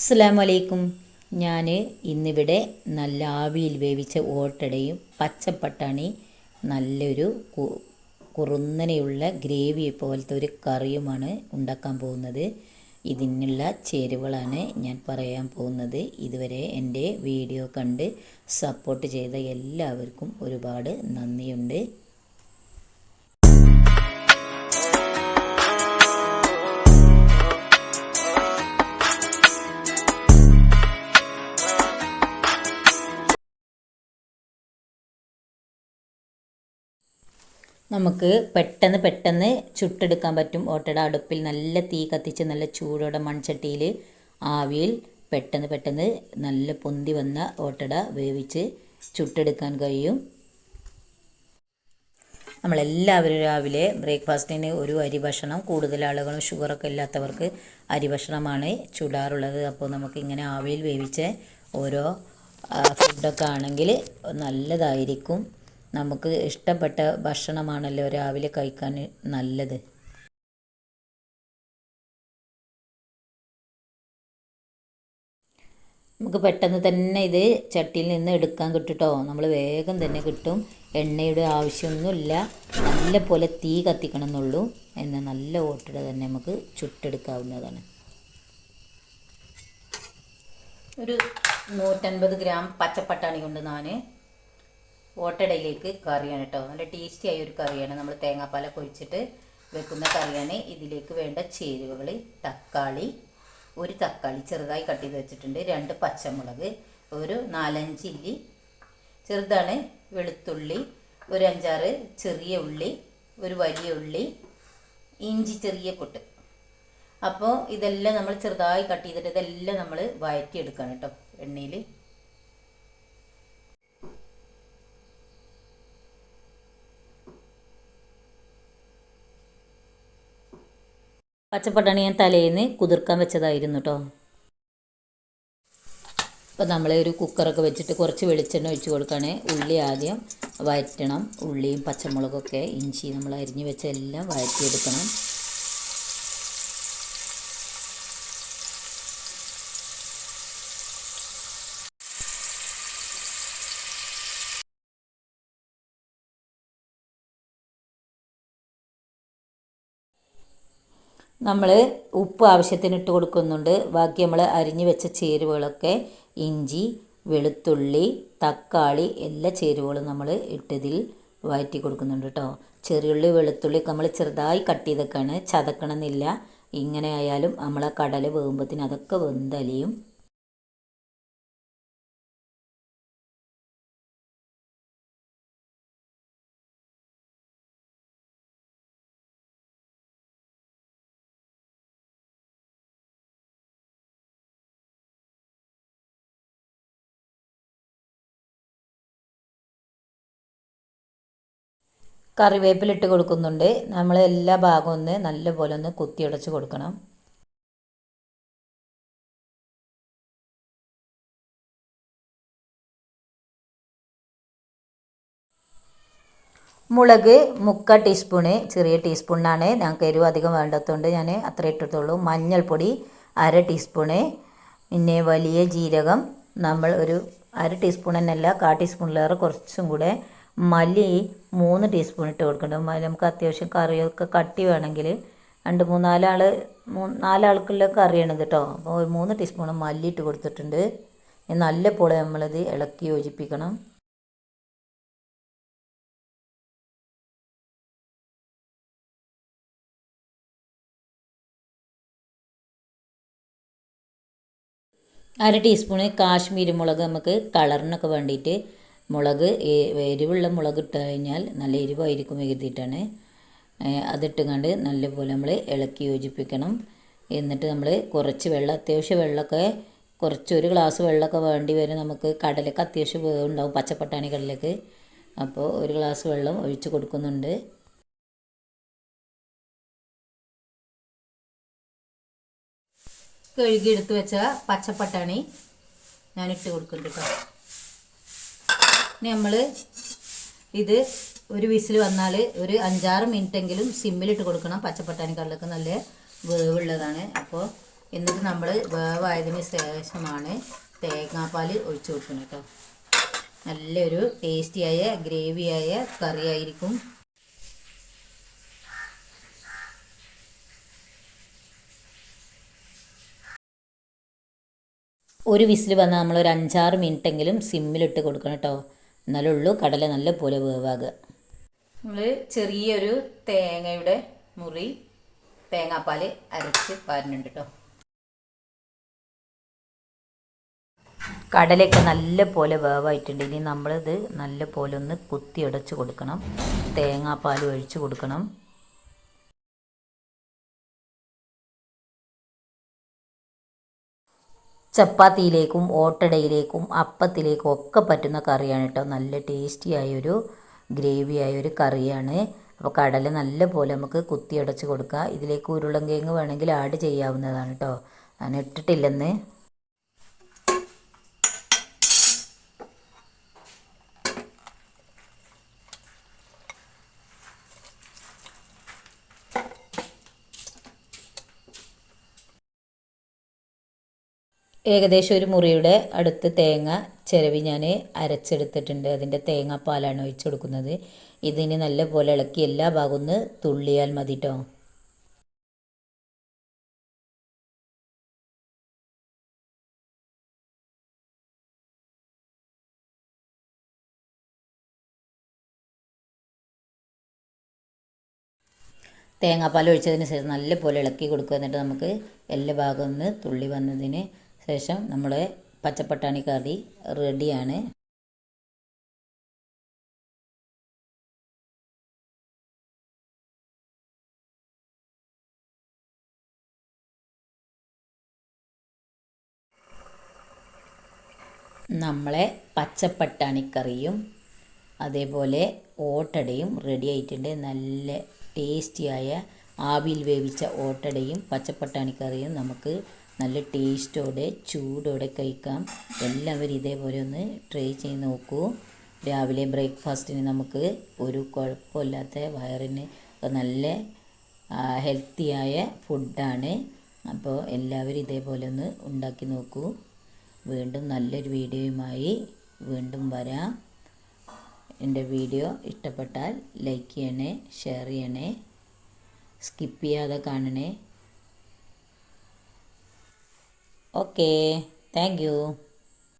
അസ്സലാമലൈക്കും. ഞാൻ ഇന്നിവിടെ നല്ല ആവിയിൽ വേവിച്ച ഓട്ടടയും പച്ചപ്പട്ടാണി നല്ലൊരു കുറുന്നനെയുള്ള ഗ്രേവി പോലത്തെ ഒരു കറിയുമാണ് ഉണ്ടാക്കാൻ പോകുന്നത്. ഇതിനുള്ള ചേരുവകളാണ് ഞാൻ പറയാൻ പോകുന്നത്. ഇതുവരെ എന്റെ വീഡിയോ കണ്ട് സപ്പോർട്ട് ചെയ്ത എല്ലാവർക്കും ഒരുപാട് നന്ദിയുണ്ട്. നമുക്ക് പെട്ടെന്ന് പെട്ടെന്ന് ചുട്ടെടുക്കാൻ പറ്റും. ഓട്ടട അടുപ്പിൽ നല്ല തീ കത്തിച്ച് നല്ല ചൂടോടെ മൺചട്ടിയിൽ ആവിയിൽ പെട്ടെന്ന് പെട്ടെന്ന് നല്ല പൊന്തി വന്ന ഓട്ടട വേവിച്ച് ചുട്ടെടുക്കാൻ കഴിയും. നമ്മളെല്ലാവരും രാവിലെ ബ്രേക്ക്ഫാസ്റ്റിന് ഒരു അരി ഭക്ഷണം കൂടുതൽ ആളുകളും ഷുഗറൊക്കെ ഇല്ലാത്തവർക്ക് അരി ഭക്ഷണമാണ് ചുടാറുള്ളത്. അപ്പോൾ നമുക്ക് ഇങ്ങനെ ആവിയിൽ വേവിച്ച ഓരോ ഫുഡൊക്കെ ആണെങ്കിൽ നല്ലതായിരിക്കും. നമുക്ക് ഇഷ്ടപ്പെട്ട ഭക്ഷണമാണല്ലോ രാവിലെ കഴിക്കാൻ നല്ലത്. നമുക്ക് പെട്ടെന്ന് തന്നെ ഇത് ചട്ടിയിൽ നിന്ന് എടുക്കാൻ കിട്ടുട്ടോ. കേട്ടോ നമ്മൾ വേഗം തന്നെ കിട്ടും. എണ്ണയുടെ ആവശ്യമൊന്നുമില്ല. നല്ല പോലെ തീ കത്തിക്കണം എന്നുള്ളൂ എന്നാൽ നല്ല ഓട്ടിട തന്നെ നമുക്ക് ചുട്ടെടുക്കാവുന്നതാണ്. ഒരു നൂറ്റൻപത് ഗ്രാം പച്ചപ്പട്ടാണി കൊണ്ട് ഞാൻ ഓട്ടടയിലേക്ക് കറിയാണ് കേട്ടോ. നല്ല ടേസ്റ്റി ആയ ഒരു കറിയാണ്. നമ്മൾ തേങ്ങാപ്പാലൊക്കെ ഒഴിച്ചിട്ട് വെക്കുന്ന കറിയാണ്. ഇതിലേക്ക് വേണ്ട ചേരുവകൾ തക്കാളി ഒരു തക്കാളി ചെറുതായി കട്ട് ചെയ്ത് വെച്ചിട്ടുണ്ട്. രണ്ട് പച്ചമുളക് ഒരു നാലഞ്ച് ഇല്ലി ചെറുതാണ് വെളുത്തുള്ളി ഒരു അഞ്ചാറ് ചെറിയ ഉള്ളി ഒരു വലിയ ഉള്ളി ഇഞ്ചി ചെറിയ പൊട്ട്. അപ്പോൾ ഇതെല്ലാം നമ്മൾ ചെറുതായി കട്ട് ചെയ്തിട്ട് ഇതെല്ലാം നമ്മൾ വഴറ്റിയെടുക്കണം കേട്ടോ എണ്ണയിൽ. പച്ചപ്പട്ടാണി ഞാൻ തലേന്ന് കുതിർക്കാൻ വെച്ചതായിരുന്നു കേട്ടോ അപ്പോൾ നമ്മൾ ഒരു കുക്കറൊക്കെ വെച്ചിട്ട് കുറച്ച് വെളിച്ചെണ്ണ ഒഴിച്ച് കൊടുക്കുകയാണ് ഉള്ളി ആദ്യം വഴറ്റണം ഉള്ളിയും പച്ചമുളകൊക്കെ ഇഞ്ചി നമ്മൾ അരിഞ്ഞ് വെച്ച എല്ലാം വഴറ്റിയെടുക്കണം നമ്മൾ ഉപ്പ് ആവശ്യത്തിന് ഇട്ട് കൊടുക്കുന്നുണ്ട്. ബാക്കി നമ്മൾ അരിഞ്ഞു വെച്ച ചേരുവകളൊക്കെ ഇഞ്ചി വെളുത്തുള്ളി തക്കാളി എല്ലാ ചേരുവകളും നമ്മൾ ഇട്ടതിൽ വഴറ്റി കൊടുക്കുന്നുണ്ട് കേട്ടോ ചെറിയുള്ളി വെളുത്തുള്ളി നമ്മൾ ചെറുതായി കട്ട് ചെയ്തൊക്കെയാണ്. ചതക്കണമെന്നില്ല. ഇങ്ങനെ ആയാലും നമ്മളെ കടല വേകുമ്പോഴത്തേന് അതൊക്കെ വെന്തലിയും കറിവേപ്പിലിട്ട് കൊടുക്കുന്നുണ്ട്. നമ്മൾ എല്ലാ ഭാഗവും ഒന്ന് നല്ലപോലെ ഒന്ന് കുത്തിയടച്ച് കൊടുക്കണം. മുളക് മുക്ക ടീസ്പൂണ് ചെറിയ ടീസ്പൂണിനാണ് ഞങ്ങൾക്ക് എരിവ് അധികം വേണ്ടതുകൊണ്ട് ഞാൻ അത്ര ഇട്ടിട്ടുള്ളൂ. മഞ്ഞൾപ്പൊടി അര ടീസ്പൂണ് പിന്നെ വലിയ ജീരകം. നമ്മൾ ഒരു അര ടീസ്പൂൺ തന്നെയല്ല കാ ടീസ്പൂണിലേറെ കുറച്ചും കൂടെ മല്ലി മൂന്ന് ടീസ്പൂൺ ഇട്ട് കൊടുക്കണം നമുക്ക് അത്യാവശ്യം കറിയൊക്കെ കട്ടി വേണമെങ്കിൽ രണ്ട് മൂന്നാലാൾ മൂന്ന് നാലാൾക്കുള്ള കറിയാണ് കേട്ടോ അപ്പോൾ ഒരു മൂന്ന് ടീസ്പൂൺ മല്ലി ഇട്ട് കൊടുത്തിട്ടുണ്ട്. നല്ല പോലെ നമ്മളിത് ഇളക്കി യോജിപ്പിക്കണം. അര ടീസ്പൂണ് കാശ്മീരി മുളക് നമുക്ക് കളറിനൊക്കെ വേണ്ടിയിട്ട് മുളക് എരിവുള്ള മുളക് ഇട്ട് കഴിഞ്ഞാൽ നല്ല എരിവായിരിക്കും എഴുതിയിട്ടാണ് അതിട്ട് കണ്ട് നല്ലപോലെ നമ്മൾ ഇളക്കി യോജിപ്പിക്കണം. എന്നിട്ട് നമ്മൾ കുറച്ച് വെള്ളം അത്യാവശ്യം വെള്ളമൊക്കെ കുറച്ച് ഒരു ഗ്ലാസ് വെള്ളമൊക്കെ വേണ്ടി വരും നമുക്ക്. കടലൊക്കെ അത്യാവശ്യം ഉണ്ടാവും പച്ചപ്പട്ടാണി കടലക്ക്. അപ്പോൾ ഒരു ഗ്ലാസ് വെള്ളം ഒഴിച്ച് കൊടുക്കുന്നുണ്ട്. കഴുകിയെടുത്ത് വെച്ച പച്ചപ്പട്ടാണി ഞാൻ ഇട്ട് കൊടുക്കുന്നുണ്ട് കേട്ടോ. നമ്മൾ ഇത് ഒരു വിസിൽ വന്നാൽ ഒരു അഞ്ചാറ് മിനിറ്റെങ്കിലും സിമ്മിലിട്ട് കൊടുക്കണം. പച്ചപ്പട്ടാണി കടലൊക്കെ നല്ല വേവുള്ളതാണ്. അപ്പോൾ എന്നിട്ട് നമ്മൾ വേവായതിന് ശേഷമാണ് തേങ്ങാപ്പാൽ ഒഴിച്ചു കൊടുക്കുന്നത് കേട്ടോ. നല്ലൊരു ടേസ്റ്റിയായ ഗ്രേവിയായ കറിയായിരിക്കും. ഒരു വിസിൽ വന്നാൽ നമ്മൾ ഒരു അഞ്ചാറ് മിനിറ്റെങ്കിലും സിമ്മിലിട്ട് കൊടുക്കണം കേട്ടോ. എന്നാലേ ഉള്ളൂ കടല നല്ല പോലെ വേവാകുക നമ്മൾ ചെറിയൊരു തേങ്ങയുടെ മുറി തേങ്ങാപ്പാൽ അരച്ച് പാരുന്നുണ്ട് കേട്ടോ കടലയൊക്കെ നല്ല പോലെ വേവായിട്ടുണ്ട്. ഇനി നമ്മളിത് നല്ല പോലെ ഒന്ന് കുത്തി അടച്ച് കൊടുക്കണം. തേങ്ങാപ്പാൽ ഒഴിച്ച് കൊടുക്കണം. ചപ്പാത്തിയിലേക്കും ഓട്ടടയിലേക്കും അപ്പത്തിലേക്കും ഒക്കെ പറ്റുന്ന കറിയാണ് കേട്ടോ. നല്ല ടേസ്റ്റിയായൊരു ഗ്രേവിയായൊരു കറിയാണ്. അപ്പോൾ കടല നല്ല പോലെ നമുക്ക് കുത്തി അടച്ച് കൊടുക്കുക. ഇതിലേക്ക് ഉരുളൻകിഴങ്ങ് വേണമെങ്കിൽ ആഡ് ചെയ്യാവുന്നതാണ് കേട്ടോ. ഞാൻ ഇട്ടിട്ടില്ലെന്ന്. ഏകദേശം ഒരു മുറിയുടെ അടുത്ത് തേങ്ങ ചിരവി ഞാൻ അരച്ചെടുത്തിട്ടുണ്ട്. അതിന്റെ തേങ്ങാപ്പാലാണ് ഒഴിച്ചു കൊടുക്കുന്നത്. ഇതിന് നല്ല പോലെ ഇളക്കി എല്ലാ ഭാഗവും ഒന്ന് തുള്ളിയാൽ മതി കേട്ടോ തേങ്ങാപ്പാൽ ഒഴിച്ചതിന് ശേഷം നല്ല പോലെ ഇളക്കി കൊടുക്കുക. എന്നിട്ട് നമുക്ക് എല്ലാ ഭാഗം ഒന്ന് തുള്ളി വന്നതിന് ശേഷം നമ്മൾ പച്ചപ്പട്ടാണി കറി റെഡിയാണ്. നമ്മളെ പച്ചപ്പട്ടാണിക്കറിയും അതേപോലെ ഓട്ടടയും റെഡി ആയിട്ടുണ്ട്. നല്ല ടേസ്റ്റിയായ ആവിയിൽ വേവിച്ച ഓട്ടടയും പച്ചപ്പട്ടാണിക്കറിയും നമുക്ക് നല്ല ടേസ്റ്റോടെ ചൂടോടെ കഴിക്കാം. എല്ലാവരും ഇതേപോലെ ഒന്ന് ട്രൈ ചെയ്ത് നോക്കൂ. രാവിലെ ബ്രേക്ക്ഫാസ്റ്റിന് നമുക്ക് ഒരു കുഴപ്പമില്ലാത്ത വയറിന് നല്ല ഹെൽത്തിയായ ഫുഡാണ്. അപ്പോൾ എല്ലാവരും ഇതേപോലെ ഒന്ന് ഉണ്ടാക്കി നോക്കൂ. വീണ്ടും നല്ലൊരു വീഡിയോയുമായി വീണ്ടും വരാം. എന്റെ വീഡിയോ ഇഷ്ടപ്പെട്ടാൽ ലൈക്ക് ചെയ്യണേ ഷെയർ ചെയ്യണേ സ്കിപ്പ് ചെയ്യാതെ കാണണേ. Okay thank you